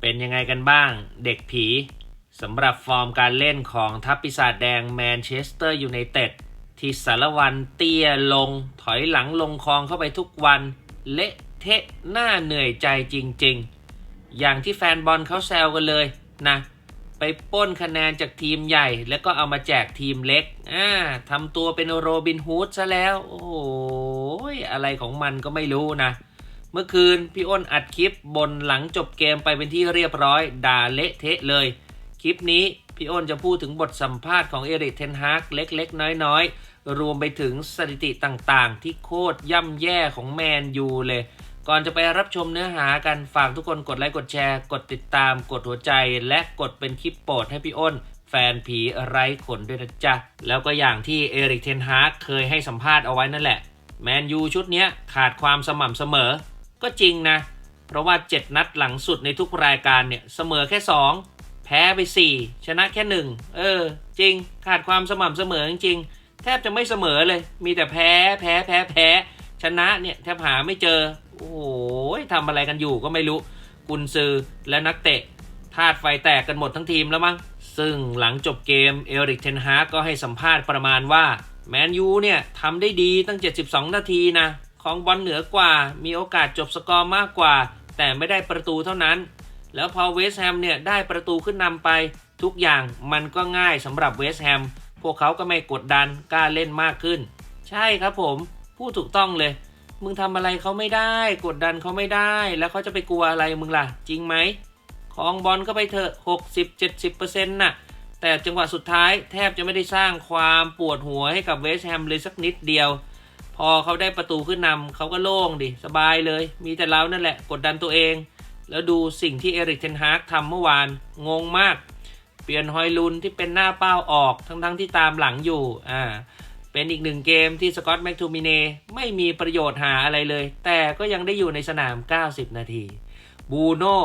เป็นยังไงกันบ้างเด็กผีสำหรับฟอร์มการเล่นของทัพปีศาจแดงแมนเชสเตอร์ยูไนเต็ดที่สารวันเตี้ยลงถอยหลังลงคลองเข้าไปทุกวัน เละเทะหน้าเหนื่อยใจจริงๆ อย่างที่แฟนบอลเขาแซวกันเลยนะ ไปป้นคะแนนจากทีมใหญ่ แล้วก็เอามาแจกทีมเล็กอ่าทำตัวเป็นโรบินฮูดซะแล้ว โอ้โหอะไรของมันก็ไม่รู้นะ เมื่อคืนพี่อ้นอัดคลิปบนหลังจบเกมไปเป็นที่เรียบร้อย ด่าเละเทะเลย คลิปนี้พี่อ้นจะพูดถึงบทสัมภาษณ์ของเอริกเทนฮากเล็กๆ น้อยๆ รวมไปถึงสถิติต่างๆ ที่โคตรย่ำแย่ของแมนยูเลย ก่อนจะไปรับชมเนื้อหากันฝากทุกคนกดไลค์กดแชร์ กดติดตาม กดหัวใจ และกดเป็นคลิปโปรดให้พี่อ้นแฟนผีไร้ขนด้วยนะจ๊ะ แล้วก็อย่างที่เอริกเทนฮากเคยให้สัมภาษณ์เอาไว้นั่นแหละ แมนยูชุดนี้ขาดความสม่ำเสมอ ก็จริงนะ เพราะว่า 7 นัดหลังสุดในทุกรายการเนี่ย เสมอแค่ 2 แพ้ไป 4 ชนะแค่ 1 เออ จริงขาดความสม่ำเสมอจริงๆแทบจะไม่เสมอเลย มีแต่แพ้แพ้แพ้แพ้ชนะเนี่ยแทบหาไม่เจอ โอ้โหทำอะไรกันอยู่ก็ไม่รู้กุนซือและนักเตะธาตุไฟแตกกันหมดทั้งทีมแล้วมั้งซึ่งหลังจบเกมเอริกเทนฮากก็ให้สัมภาษณ์ประมาณว่าแมนยูเนี่ยทำได้ดีตั้ง 72 นาทีนะ ของบอลเหนือกว่า มีโอกาสจบสกอร์มากกว่า แต่ไม่ได้ประตูเท่านั้น แล้วพอเวสต์แฮมเนี่ยได้ประตูขึ้นนำไป ทุกอย่างมันก็ง่ายสำหรับเวสต์แฮมพวกเขาก็ไม่กดดันกล้าเล่นมากขึ้น ใช่ครับผมพูดถูกต้องเลย มึงทำอะไรเขาไม่ได้ กดดันเขาไม่ได้ แล้วเขาจะไปกลัวอะไรมึงล่ะ จริงไหมของบอลก็ไปเถอะ 60-70%น่ะแต่จังหวะสุดท้ายแทบจะไม่ได้สร้างความปวดหัวให้กับเวสต์แฮมเลยสักนิดเดียว อเขาได้ประตูขึ้นนำเขาก็โล่งดิ สบายเลย มีแต่เรานั่นแหละ กดดันตัวเอง แล้วดูสิ่งที่เอริกเทนฮากทำเมื่อวาน งงมาก เปลี่ยนฮอยลุนที่เป็นหน้าเป้าออกทั้งๆทที่ตามหลังอยู่ อ่า เป็นอีกหนึ่งเกมที่สกอตแม็กทูมิเนไม่มีประโยชน์หาอะไรเลย แต่ก็ยังได้อยู่ในสนาม 90 นาที บูโน่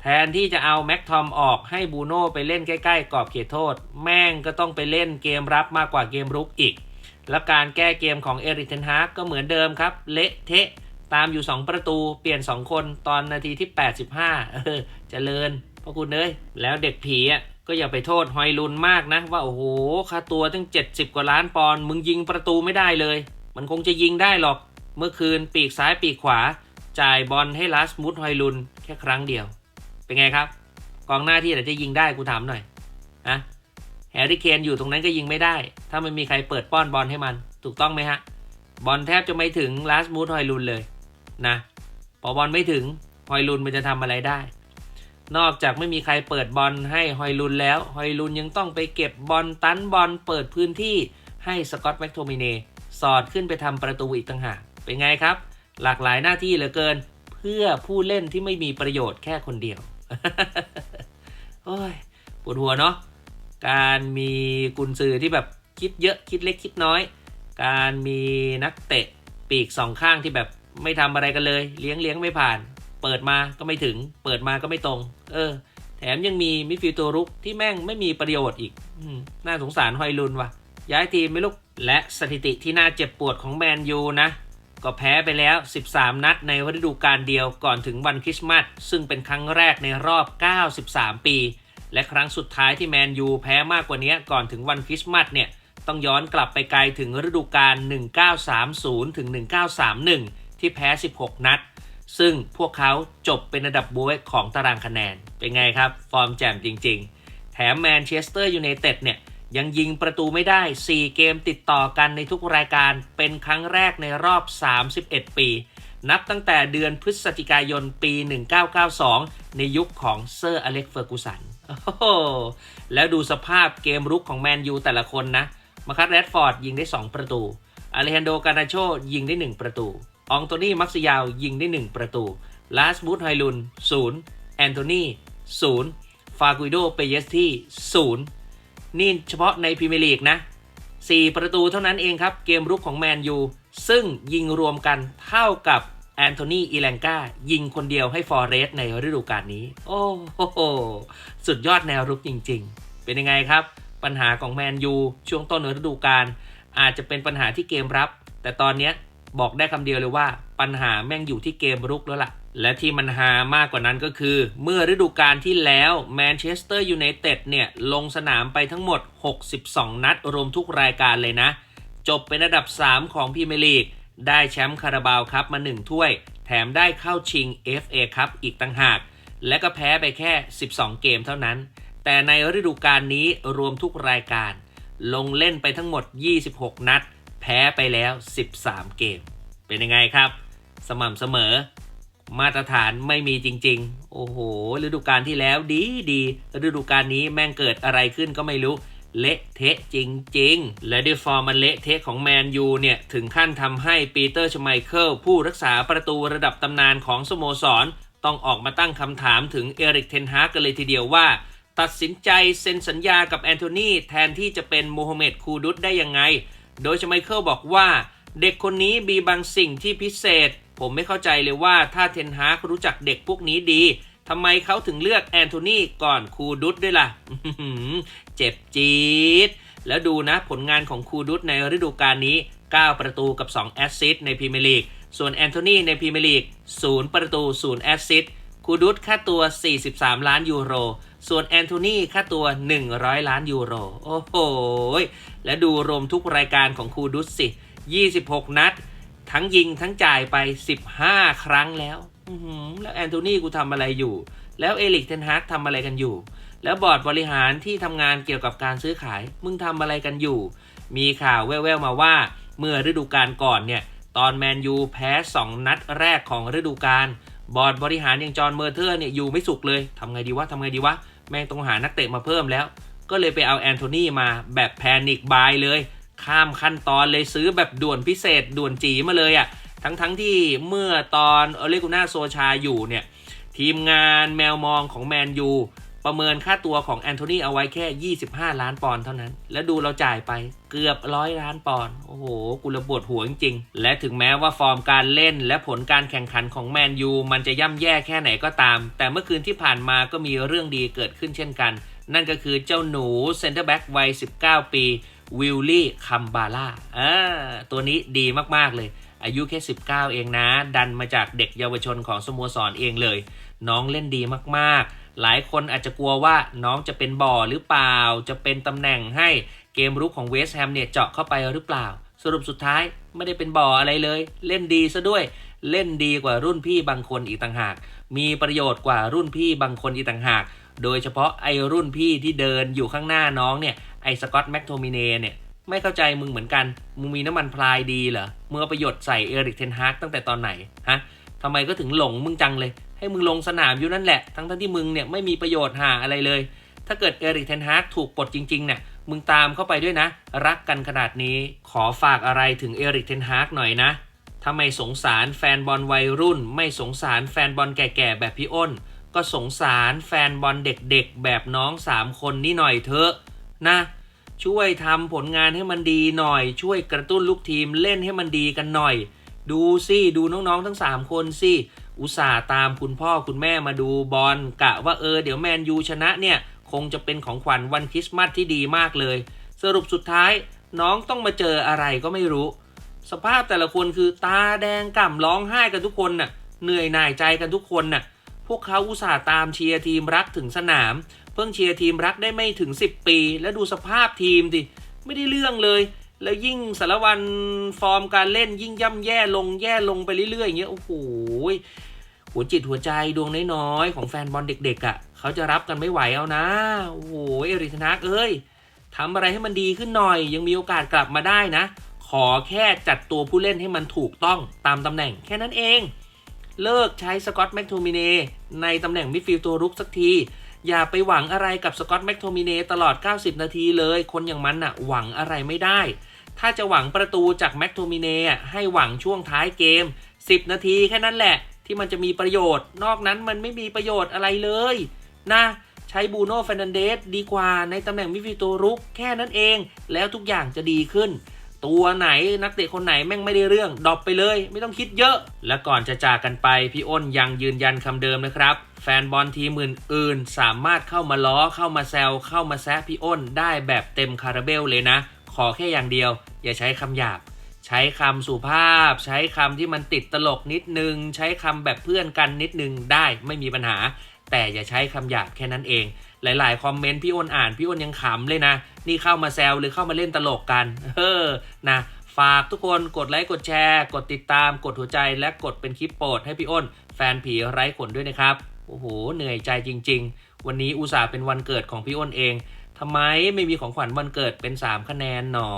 แทนที่จะเอาแม็กทอมออกให้บูโน่ไปเล่นใกล้ ๆกรอบเขตโทษ แม่งก็ต้องไปเล่นเกมรับมากกว่าเกมรุกอีก แล้วการแก้เกมของเอริกเทนฮากก็เหมือนเดิมครับ เละเทะ ตามอยู่ 2 ประตูเปลี่ยน 2 คนตอนนาทีที่ 85เออเจริญพระคุณเอ้ยแล้วเด็กผีอะก็อย่าไปโทษฮอยลุนมากนะ ว่าโอ้โหค่าตัวตั้ง 70 กว่าล้านปอนด์มึงยิงประตูไม่ได้เลย มันคงจะยิงได้หรอก เมื่อคืนปีกซ้ายปีกขวา จ่ายบอลให้ลาสมุดฮอยลุนแค่ครั้งเดียว เป็นไงครับ กองหน้าที่ไหนจะยิงได้กูถามหน่อยอะ แฮร์รี่เคนอยู่ตรงนั้นก็ยิงไม่ได้ ถ้าไม่มีใครเปิดป้อนบอลให้มัน ถูกต้องไหมฮะ บอลแทบจะไม่ถึงลาสมูดฮอยลุนเลยนะ พอบอลไม่ถึงฮอยลุนมันจะทำอะไรได้ นอกจากไม่มีใครเปิดบอลให้ฮอยลุนแล้วฮอยลุนยังต้องไปเก็บบอลตันบอลเปิดพื้นที่ให้สกอตแม็กโทมิเนสอดขึ้นไปทำประตูอีกต่างหาก เป็นไงครับ หลากหลายหน้าที่เหลือเกิน เพื่อผู้เล่นที่ไม่มีประโยชน์แค่คนเดียว โอ้ยปวดหัวเนาะ การมีกุนซือที่แบบคิดเยอะคิดเล็กคิดน้อย การมีนักเตะปีกสองข้างที่แบบไม่ทำอะไรกันเลย เลี้ยงเลี้ยงไม่ผ่าน เปิดมาก็ไม่ถึง เปิดมาก็ไม่ตรง เออ แถมยังมีมิดฟิลด์ตัวรุกที่แม่งไม่มีประโยชน์อีกอน่าสงสารฮอยลุนว่ะ ย้ายทีมไม่ลูก และสถิติที่น่าเจ็บปวดของแมนยูนะ ก็แพ้ไปแล้ว 13 นัดในฤดูกาลเดียวก่อนถึงวันคริสต์มาสซึ่งเป็นครั้งแรกในรอบ 93 ปี และครั้งสุดท้ายที่แมนยูแพ้มากกว่านี้ก่อนถึงวันคริสต์มาสเนี่ยต้องย้อนกลับไปไกลถึงฤดูกาล 1930 ถึง 1931 ที่แพ้ 16 นัด ซึ่งพวกเขาจบเป็นอันดับบวยของตารางคะแนน เป็นไงครับ ฟอร์มแจ่มจริง ๆ แถมแมนเชสเตอร์ยูไนเต็ดเนี่ยยังยิงประตูไม่ได้ 4 เกมติดต่อกันในทุกรายการเป็นครั้งแรกในรอบ 31 ปี นับตั้งแต่เดือนพฤศจิกายนปี 1992 ในยุคของเซอร์อเล็กเฟอร์กูสัน แล้วดูสภาพเกมรุกของแมนยูแต่ละคนนะ มาคัตแรดฟอร์ดยิงได้ 2 ประตูอเลฮันโด การนาโชยิงได้ 1 ประตู อองโตนี่ มักซิยาว ยิงได้ 1 ประตู ลาสบูธไฮลุน0แอนโทนี0ฟากุยโด เปเยสที่0นี่เฉพาะในพรีเมียร์ลีกนะ 4 ประตูเท่านั้นเองครับ เกมรุกของแมนยู ซึ่งยิงรวมกันเท่ากับ แอนโทนีอีแลงกายิงคนเดียวให้ฟอร์เรสในฤดูกาลนี้ โอ้โห สุดยอดแนวรุกจริง ๆ เป็นยังไงครับ ปัญหาของแมนยูช่วงต้นฤดูกาลอาจจะเป็นปัญหาที่เกมรับ แต่ตอนนี้บอกได้คำเดียวเลยว่า ปัญหาแม่งอยู่ที่เกมรุกแล้วล่ะ และที่มันฮามากกว่านั้นก็คือ เมื่อฤดูกาลที่แล้วแมนเชสเตอร์ยูไนเต็ดเนี่ยลงสนามไปทั้งหมด 62 นัดรวมทุกรายการเลยนะ จบเป็นอันดับ 3 ของพรีเมียร์ลีก ได้แชมป์คาราบาวครับมา 1 ถ้วย แถมได้เข้าชิง FA ครับอีกต่างหาก และก็แพ้ไปแค่ 12 เกมเท่านั้น แต่ในฤดูกาลนี้รวมทุกรายการ ลงเล่นไปทั้งหมด 26 นัด แพ้ไปแล้ว 13 เกม เป็นยังไงครับ สม่ำเสมอ มาตรฐานไม่มีจริง ๆ โอ้โหฤดูกาลที่แล้วดีดีฤดูกาลนี้แม่งเกิดอะไรขึ้นก็ไม่รู้ เละเทะจริง ๆ และด้วยฟอร์มมันเละเทะของแมนยูเนี่ย ถึงขั้นทำให้ปีเตอร์ชไมเคิลผู้รักษาประตูระดับตำนานของสโมสร ต้องออกมาตั้งคำถามถึงเอริกเทนฮากกันเลยทีเดียวว่า ตัดสินใจเซ็นสัญญากับแอนโทนีแทนที่จะเป็นโมฮัมเหม็ดคูดุสได้ยังไง โดยชไมเคิลบอกว่า เด็กคนนี้มีบางสิ่งที่พิเศษ ผมไม่เข้าใจเลยว่าถ้าเทนฮากรู้จักเด็กพวกนี้ดี ทำไมเขาถึงเลือกแอนโทนีก่อนคูดุสด้วยล่ะ เจ็บจี๊ด แล้วดูนะผลงานของคูดุสในฤดูกาลนี้ 9 ประตูกับ 2 แอสซิสต์ในพรีเมียร์ลีก ส่วนแอนโทนีในพรีเมียร์ลีก 0 ประตู 0 แอสซิสต์คูดุสค่าตัว 43 ล้านยูโร ส่วนแอนโทนีค่าตัว 100 ล้านยูโร โอ้โห และดูรวมทุกรายการของคูดุสสิ 26 นัด ทั้งยิงทั้งจ่ายไป 15 ครั้งแล้ว แล้วแอนโทนีกูทำอะไรอยู่ แล้วเอลิกเทนฮากทำอะไรกันอยู่ แล้วบอร์ดบริหารที่ทำงานเกี่ยวกับการซื้อขาย มึงทำอะไรกันอยู่ มีข่าวแว่วๆมาว่า เมื่อฤดูกาลก่อนเนี่ย ตอนแมนยูแพ้ 2 นัดแรกของฤดูกาลบอร์ดบริหารอย่างจอห์นเมอร์เทอร์เนี่ยอยู่ไม่สุขเลยทำไงดีวะทำไงดีวะ แม่งต้องหานักเตะมาเพิ่มแล้ว ก็เลยไปเอาแอนโทนีมาแบบแพนิกบายเลย ข้ามขั้นตอนเลยซื้อแบบด่วนพิเศษด่วนจีมาเลยอะ่ะ ทั้งๆทที่เมื่อตอนเอเลกูน่าโซชาอยู่เนี่ย ทีมงานแมวมองของแมนยูประเมินค่าตัวของแอนโทนีเอาไว้แค่ 25 ล้านปอนด์เท่านั้น แล้วดูเราจ่ายไปเกือบร้อยล้านปอนด์โอ้โหกูระปวดหัวจริงๆ และถึงแม้ว่าฟอร์มการเล่นและผลการแข่งขันของแมนยูมันจะย่ำแย่แค่ไหนก็ตาม แต่เมื่อคืนที่ผ่านมาก็มีเรื่องดีเกิดขึ้นเช่นกัน นั่นก็คือเจ้าหนูเซนเตอร์แบ็กวัย 19 ปีวิลลี่คัมบาร่าอ่าตัวนี้ดีมากๆเลย อายุแค่ 19 เองนะ ดันมาจากเด็กเยาวชนของสโมสรเองเลย น้องเล่นดีมากๆ หลายคนอาจจะกลัวว่าน้องจะเป็นบ่อหรือเปล่า จะเป็นตำแหน่งให้เกมรุกของเวสต์แฮมเนี่ยเจาะเข้าไปหรือเปล่า สรุปสุดท้ายไม่ได้เป็นบ่ออะไรเลย เล่นดีซะด้วยเล่นดีกว่ารุ่นพี่บางคนอีกต่างหาก มีประโยชน์กว่ารุ่นพี่บางคนอีกต่างหาก โดยเฉพาะไอ้รุ่นพี่ที่เดินอยู่ข้างหน้าน้องเนี่ย ไอ้สกอตแม็กโทมิเนเนี่ย ไม่เข้าใจมึงเหมือนกัน มึงมีน้ำมันพลายดีเหรอมึงเอาประโยชน์ใส่เอริกเทนฮากตั้งแต่ตอนไหนฮะทำไมก็ถึงหลงมึงจังเลย ให้มึงลงสนามอยู่นั่นแหละ ทั้งทั้งที่มึงเนี่ยไม่มีประโยชน์หาอะไรเลย ถ้าเกิดเอริกเทนฮากถูกปลดจริงๆเนี่ยมึงตามเข้าไปด้วยนะ รักกันขนาดนี้ขอฝากอะไรถึงเอริกเทนฮากหน่อยนะถ้าไมสงสารแฟนบอลวัยรุ่น ไม่สงสารแฟนบอลแก่ๆแบบพี่อ้น ก็สงสารแฟนบอลเด็กๆ แบบน้องสามคนนี่หน่อยเถอะนะ ช่วยทำผลงานให้มันดีหน่อย ช่วยกระตุ้นลูกทีมเล่นให้มันดีกันหน่อย ดูสิดูน้องๆทั้ง 3 คนสิอุตส่าห์ตามคุณพ่อคุณแม่มาดูบอลกะว่าเออเดี๋ยวแมนยูชนะเนี่ย คงจะเป็นของขวัญวันคริสต์มาสที่ดีมากเลย สรุปสุดท้ายน้องต้องมาเจออะไรก็ไม่รู้ สภาพแต่ละคนคือตาแดงก่ำร้องไห้กันทุกคนน่ะเหนื่อยหน่ายใจกันทุกคนน่ะ พวกเขาอุตส่าห์ตามเชียร์ทีมรักถึงสนาม เพิ่งเชียร์ทีมรักได้ไม่ถึง 10 ปี แล้วดูสภาพทีมดิไม่ได้เรื่องเลย แล้วยิ่งสารวันฟอร์มการเล่นยิ่งย่ำแย่ลงแย่ลงไปเรื่อยๆอย่างเงี้ยโอ้โหหัวจิตหัวใจดวงน้อยๆของแฟนบอลเด็กๆอะ่ะเขาจะรับกันไม่ไหวเอานะโอ้โหเอริกนักเอ้ยทำอะไรให้มันดีขึ้นหน่อย ยังมีโอกาสกลับมาได้นะ ขอแค่จัดตัวผู้เล่นให้มันถูกต้องตามตำแหน่งแค่นั้นเอง เลิกใช้สกอตแม็กโทมิเนในตำแหน่งมิดฟิลด์ตัวรุกสักที อย่าไปหวังอะไรกับสกอตแม็กโทมิเนตลอด 90 นาทีเลย คนอย่างมันน่ะหวังอะไรไม่ได้ ถ้าจะหวังประตูจากแม็กโทมิเนให้หวังช่วงท้ายเกม 10 นาทีแค่นั้นแหละ ที่มันจะมีประโยชน์ นอกนั้นมันไม่มีประโยชน์อะไรเลยนะใช้บูโน่เฟรนันเดสดีกว่าในตำแหน่งมิดฟิลด์ตัวรุกแค่นั้นเอง แล้วทุกอย่างจะดีขึ้น ตัวไหนนักเตะคนไหนแม่งไม่ได้เรื่องดรอปไปเลย ไม่ต้องคิดเยอะ และก่อนจะจากกันไปพี่อ้นยังยืนยันคำเดิมนะครับ แฟนบอลทีมอื่นๆสามารถเข้ามาล้อเข้ามาแซวเข้ามาแซะพี่อ้นได้แบบเต็มคาราเบลเลยนะ ขอแค่อย่างเดียว อย่าใช้คำหยาบใช้คำสุภาพ ใช้คำที่มันติดตลกนิดนึง ใช้คำแบบเพื่อนกันนิดนึงได้ไม่มีปัญหา แต่อย่าใช้คำหยาบแค่นั้นเอง หลาย ๆ คอมเมนต์พี่อ้นอ่านพี่อ้นยังขำเลยนะ นี่เข้ามาแซวหรือเข้ามาเล่นตลกกัน เออนะฝากทุกคนกดไลค์กดแชร์ กดติดตาม กดหัวใจและกดเป็นคลิปโปรดให้พี่อ้น แฟนผีไร้ขนด้วยนะครับ โอ้โห เหนื่อยใจจริง ๆ วันนี้อุตส่าห์เป็นวันเกิดของพี่อ้นเองทำไมไม่มีของขวัญวันเกิดเป็น 3 คะแนนหนอ